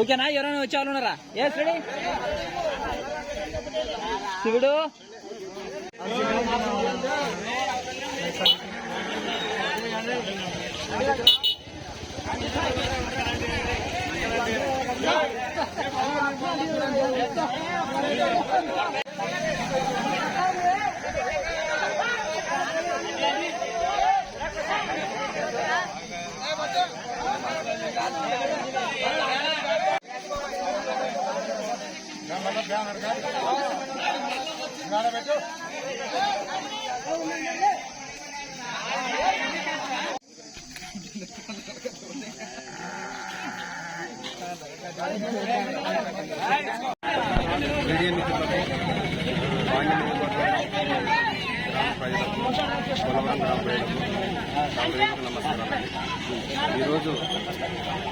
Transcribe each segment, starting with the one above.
ఓకేనా? ఎవరైనా వచ్చేవాళ్ళు ఉన్నారా? ఏ శ్రీ శివుడు? ভিডিও ప్రజలకు పోలవరం గ్రామ ప్రజలకు నమస్కారం ఈరోజు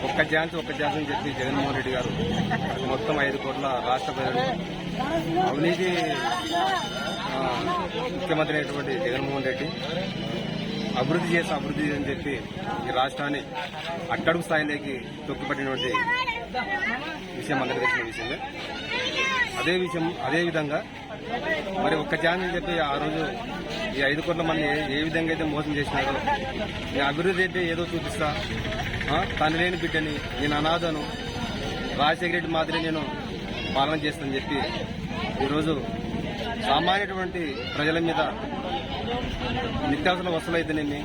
ఒక్క ఛాన్స్ ఒక్క ఛాన్స్ అని చెప్పి జగన్మోహన్ రెడ్డి గారు మొత్తం ఐదు కోట్ల రాష్ట్ర ప్రజలు అవినీతి ముఖ్యమంత్రి అయినటువంటి జగన్మోహన్ రెడ్డి అభివృద్ధి చేసి అభివృద్ధి అని చెప్పి ఈ రాష్ట్రాన్ని అట్టడుగు స్థాయిలోకి తొక్కిపట్టినటువంటి విషయం అందరికీ తెలిసిన విషయమే. అదే విషయం అదే విధంగా మరి ఒక్క ఛాన్స్ అని చెప్పి ఆ రోజు ఈ ఐదు కోట్ల మంది ఏ- విధంగా అయితే మోసం చేసినారో నేను అభివృద్ధి అయితే ఏదో చూపిస్తా. తను లేని బిడ్డని నేను అనాథను రాజశేఖర రెడ్డి మాదిరి నేను పాలన చేస్తానని చెప్పి ఈరోజు సామాన్యటువంటి ప్రజల మీద నిత్యావసర వసూలు అయితేనేమి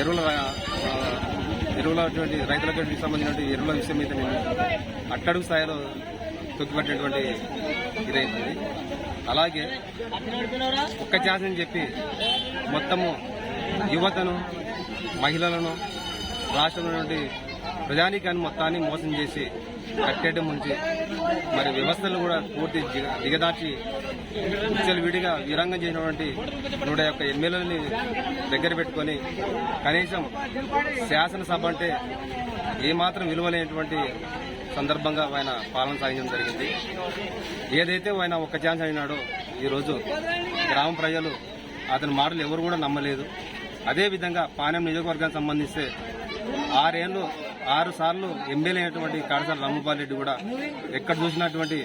ఎరువుల ఎరువులటువంటి రైతులకు సంబంధించిన ఎరువుల విషయం అయితేనేమి అట్టడుగు స్థాయిలో తొక్కిపట్టినటువంటి ఇదైతుంది అలాగే ఒక్క ఛాన్స్ అని చెప్పి మొత్తము యువతను మహిళలను రాష్ట్రంలో నుండి ప్రజానీకాన్ని మొత్తాన్ని మోసం చేసి కట్టేయడం నుంచి మరి వ్యవస్థలు కూడా పూర్తి దిగ- దిగదార్చి విడిగా విరంగం చేసినటువంటి నూట యొక్క ఎమ్మెల్యేలని దగ్గర పెట్టుకొని కనీసం శాసనసభ అంటే ఏమాత్రం విలువలేనటువంటి సందర్భంగా ఆయన పాలన సాగించడం జరిగింది. ఏదైతే ఆయన ఒక్క ఛాన్స్ అయినాడో ఈరోజు గ్రామ ప్రజలు అతని మాటలు ఎవరు కూడా నమ్మలేదు. అదేవిధంగా పానెం నియోజకవర్గానికి సంబంధిస్తే ఆరేళ్ళు ఆరు సార్లు ఎమ్మెల్యే అయినటువంటి కాడసాల రామగోపాల్ రెడ్డి కూడా ఎక్కడ చూసినటువంటి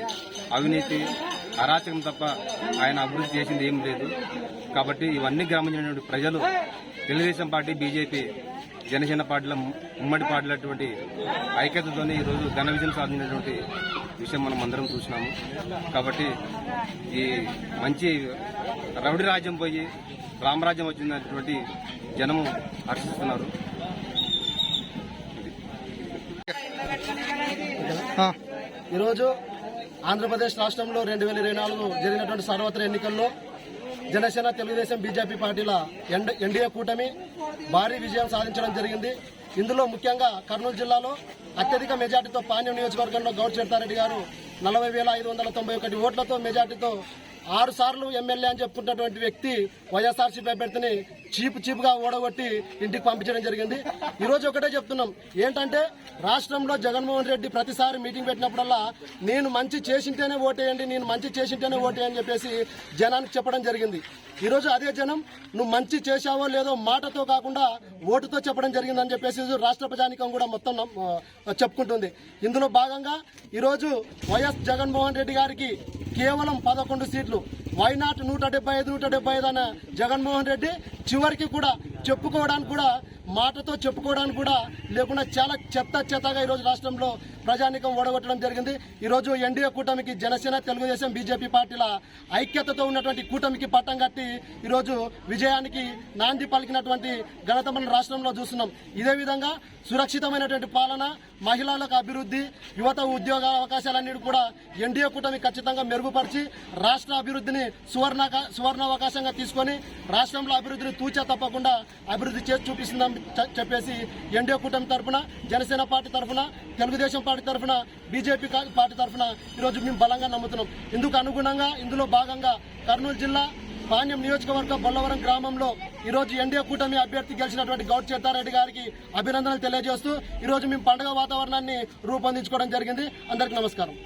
అవినీతి అరాచకం తప్ప ఆయన అభివృద్ధి చేసింది ఏం లేదు. కాబట్టి ఇవన్నీ గమనించినటువంటి ప్రజలు తెలుగుదేశం పార్టీ బీజేపీ జనసేన పార్టీల ఉమ్మడి పార్టీలటువంటి ఐక్యతతోనే ఈరోజు ఘన విజయం సాధించినటువంటి విషయం మనం అందరం చూసినాము. కాబట్టి ఈ మంచి రౌడీ రాజ్యం పోయి రామరాజ్యం వచ్చినటువంటి జనము హర్షిస్తున్నారు. ఈరోజు ఆంధ్రప్రదేశ్ రాష్ట్రంలో రెండు వేల ఇరవై నాలుగు జరిగినటువంటి సార్వత్రిక ఎన్నికల్లో జనసేన తెలుగుదేశం బీజేపీ పార్టీల ఎన్- ఎన్డీఏ కూటమి భారీ విజయం సాధించడం జరిగింది. ఇందులో ముఖ్యంగా కర్నూలు జిల్లాలో అత్యధిక మెజార్టీతో పాణ్యం నియోజకవర్గంలో గౌడ్ చెడతారెడ్డి గారు నలభై వేల ఐదు వందల తొంభై ఒకటి ఓట్లతో మెజార్టీతో ఆరు సార్లు ఎమ్మెల్యే అని చెప్పుకున్నటువంటి వ్యక్తి వైఎస్ఆర్సీపీ అభ్యర్థిని చీపు చీపుగా ఓడగొట్టి ఇంటికి పంపించడం జరిగింది. ఈ రోజు ఒకటే చెప్తున్నాం. ఏంటంటే రాష్ట్రంలో జగన్మోహన్ రెడ్డి ప్రతిసారి మీటింగ్ పెట్టినప్పుడల్లా నేను మంచి చేసింటేనే ఓటేయండి నేను మంచి చేసింటేనే ఓటేయని చెప్పేసి జనానికి చెప్పడం జరిగింది. ఈ రోజు అదే జనం నువ్వు మంచి చేశావో లేదో మాటతో కాకుండా ఓటుతో చెప్పడం జరిగిందని చెప్పేసి రాష్ట్ర ప్రజానికం కూడా మొత్తం చెప్పుకుంటుంది. ఇందులో భాగంగా ఈరోజు వైఎస్ జగన్మోహన్ రెడ్డి గారికి కేవలం పదకొండు సీట్లు. వైనాట్ నూట డెబ్బై ఐదు నూట డెబ్బై ఐదు అన్న జగన్మోహన్ రెడ్డి చివరికి కూడా చెప్పుకోవడానికి కూడా మాటతో చెప్పుకోవడానికి కూడా లేకుండా చాలా చెత్త చెత్తగా ఈరోజు రాష్ట్రంలో ప్రజానికం ఓడగొట్టడం జరిగింది. ఈరోజు ఎన్డీఏ కూటమికి జనసేన తెలుగుదేశం బీజేపీ పార్టీల ఐక్యతతో ఉన్నటువంటి కూటమికి పట్టం కట్టి ఈరోజు విజయానికి నాంది పలికినటువంటి ఘనత మన రాష్ట్రంలో చూస్తున్నాం. ఇదే విధంగా సురక్షితమైనటువంటి పాలన మహిళలకు అభివృద్ధి యువత ఉద్యోగ అవకాశాలన్నిటి కూడా ఎన్డీఏ కూటమి ఖచ్చితంగా మెరుగుపరిచి రాష్ట్ర అభివృద్ధిని సువర్ణ సువర్ణావకాశంగా తీసుకొని రాష్ట్రంలో అభివృద్ధిని తూచా తప్పకుండా అభివృద్ధి చేసి చూపిస్తుందని చెప్పేసి ఎన్డీఏ కూటమి తరఫున జనసేన పార్టీ తరఫున తెలుగుదేశం పార్టీ తరఫున బీజేపీ పార్టీ తరఫున ఈరోజు మేము బలంగా నమ్ముతున్నాం. ఇందుకు అనుగుణంగా ఇందులో భాగంగా కర్నూలు జిల్లా పాణ్యం నియోజకవర్గ బొల్లవరం గ్రామంలో ఈరోజు ఎన్డీఏ కూటమి అభ్యర్థి గెలిచినటువంటి గౌడ్ చేతారెడ్డి గారికి అభినందనలు తెలియజేస్తూ ఈరోజు మేము పండుగ వాతావరణాన్ని రూపొందించుకోవడం జరిగింది. అందరికీ నమస్కారం.